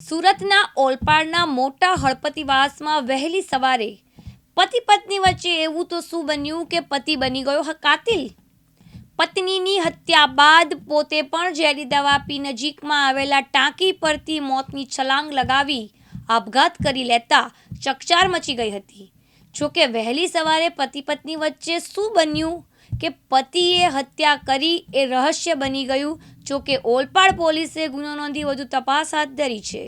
સુરતના ઓલપાડના મોટા હળપતિવાસમાં વહેલી સવારે પતિ પત્ની વચ્ચે એવું તો શું બન્યું કે પતિ બની ગયો કાતિલ? પત્નીની હત્યા બાદ પોતે પણ ઝેરી દવા પી નજીકમાં આવેલા ટાંકી પરથી મોતની છલાંગ લગાવી આપઘાત કરી લેતા ચકચાર મચી ગઈ હતી. જોકે વહેલી સવારે પતિ પત્ની વચ્ચે શું બન્યું? કે પતિએ હત્યા કરી એ રહસ્ય બની ગયું, જોકે ઓલપાડ પોલીસે ગુનો નોંધી વધુ તપાસ હાથ ધરી છે.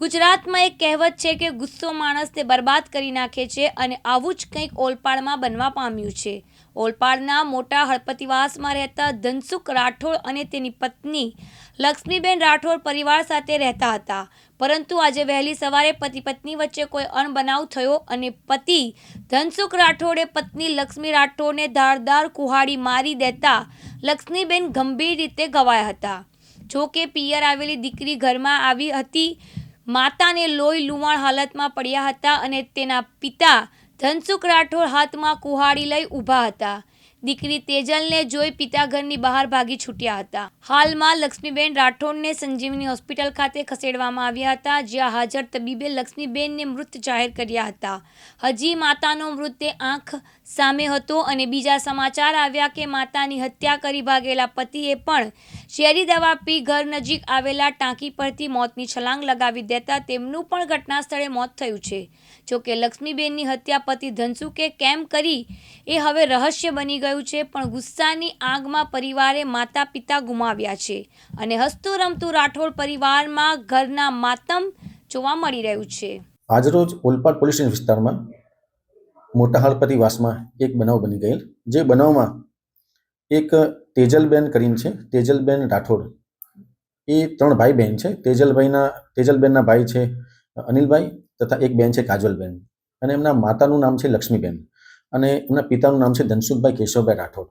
ગુજરાતમાં એક કહેવત છે કે ગુસ્સો માણસને બરબાદ કરી નાખે છે અને આવું જ કંઈક ઓલપાડમાં બનવા પામ્યું છે. ઓલપાડના મોટા હળપતિવાસમાં રહેતા ધનસુખ રાઠોડ અને તેની પત્ની લક્ષ્મીબેન રાઠોડ પરિવાર સાથે રહેતા હતા. પરંતુ આજે વહેલી સવારે પતિ પત્ની વચ્ચે કોઈ અણબનાવ થયો અને પતિ ધનસુખ રાઠોડે પત્ની લક્ષ્મી રાઠોડને ધારદાર કુહાડી મારી દેતા લક્ષ્મીબેન ગંભીર રીતે ઘવાયા હતા. જો કે પિયર આવેલી દીકરી ઘરમાં આવી હતી માતાને લોહી લુવાણ હાલતમાં પડ્યા હતા અને તેના પિતા ધનસુખ રાઠોડ હાથમાં કુહાડી લઈ ઊભા હતા. દીકરી તેજલને જોઈ પિતા ઘરની બહાર ભાગી છૂટ્યા હતા. હાલમાં લક્ષ્મીબેન રાઠોડને સંજીવની હોસ્પિટલ ખાતે ખસેડવામાં આવ્યા હતા, જ્યાં હાજર તબીબે લક્ષ્મીબેનને મૃત જાહેર કર્યા હતા. હજી માતાનો મૃતદેહ આંખ સામે હતો અને બીજા સમાચાર આવ્યા કે માતાની હત્યા કરી ભાગેલા પતિએ પણ શેરી દવા પી ઘર નજીક આવેલા ટાંકી પરથી મોતની છલાંગ લગાવી દેતા તેમનું પણ ઘટના સ્થળે મોત થયું છે. જોકે લક્ષ્મીબેનની હત્યા પતિ ધનસુકે કેમ કરી એ હવે રહસ્ય બની ગયું છે, પણ ગુસ્સાની આગમાં પરિવારે માતા પિતા ગુમાવ્યા છે અને હસતું રમતું રાઠોડ પરિવારમાં ઘરના માતમ જોવા મળી રહ્યું છે. આજરોજ ઓલપાડ પોલીસ સ્ટેશન વિસ્તારમાં મોટા હળપતિ વાસમાં એક બનાવ બની ગયેલ. જે બનાવમાં એક તેજલબેન કરીને છે, તેજલબેન રાઠોડ. એ ત્રણ ભાઈ બહેન છે. તેજલભાઈના, તેજલબેનના ભાઈ છે અનિલભાઈ તથા એક બેન છે કાજલબેન. અને એમના માતાનું નામ છે લક્ષ્મીબેન. અને એમના પિતાનું નામ છે ધનસુખભાઈ કેશવભાઈ રાઠોડ.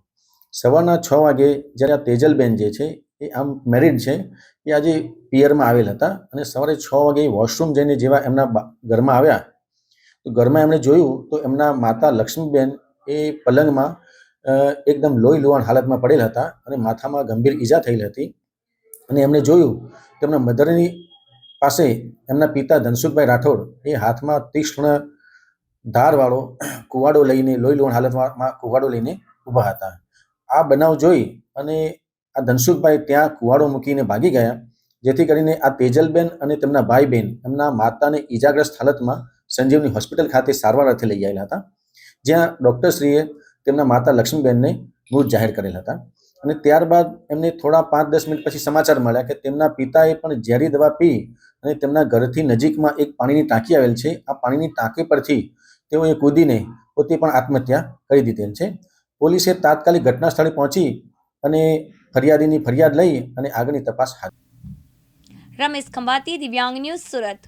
સવારના છ વાગે જ્યારે આ તેજલબેન જે છે, એ આમ મેરિડ છે, એ આજે પિયરમાં આવેલ હતા અને સવારે છ વાગે વોશરૂમ જઈને જેવા એમના ઘરમાં આવ્યા. તો ઘરમાં એમણે જોયું તો એમના માતા લક્ષ્મીબેન એ પલંગમાં એકદમ લોહી લોહાણ હાલતમાં પડેલ હતા અને માથામાં ગંભીર ઈજા થયેલ હતી. અને એમણે જોયું તો એમના મધરની પાસે એમના પિતા ધનસુખભાઈ રાઠોડ એ હાથમાં તીક્ષ્ણ ધારવાળો કુવાડો લઈને લોહી લોણ હાલતમાં કુવાડો લઈને ઊભા હતા. આ બનાવ જોઈ અને આ ધનસુખભાઈ ત્યાં કુવાડો મૂકીને ભાગી ગયા, જેથી કરીને આ તેજલબેન અને તેમના ભાઈ બહેન એમના માતાને ઈજાગ્રસ્ત હાલતમાં સંજીવની હોસ્પિટલ ખાતે સારવાર અર્થે લઈ આવેલા હતા, જ્યાં ડૉક્ટરશ્રીએ તેમના માતા લક્ષ્મીબેનને મૃત જાહેર કરેલ હતા. અને ત્યારબાદ એમને થોડા પાંચ દસ મિનિટ પછી સમાચાર મળ્યા કે તેમના પિતાએ પણ ઝેરી દવા પી અને તેમના ઘરથી નજીકમાં એક પાણીની ટાંકી આવેલ છે. આ પાણીની ટાંકી પરથી તેઓએ કૂદીને પોતે પણ આત્મહત્યા કરી દીધેલ છે. પોલીસે તાત્કાલિક ઘટના સ્થળે પહોંચી અને ફરિયાદીની ફરિયાદ લઈ અને આગળની તપાસ હાથ રમેશ ખંભાતી, દિવ્યાંગ ન્યૂઝ સુરત.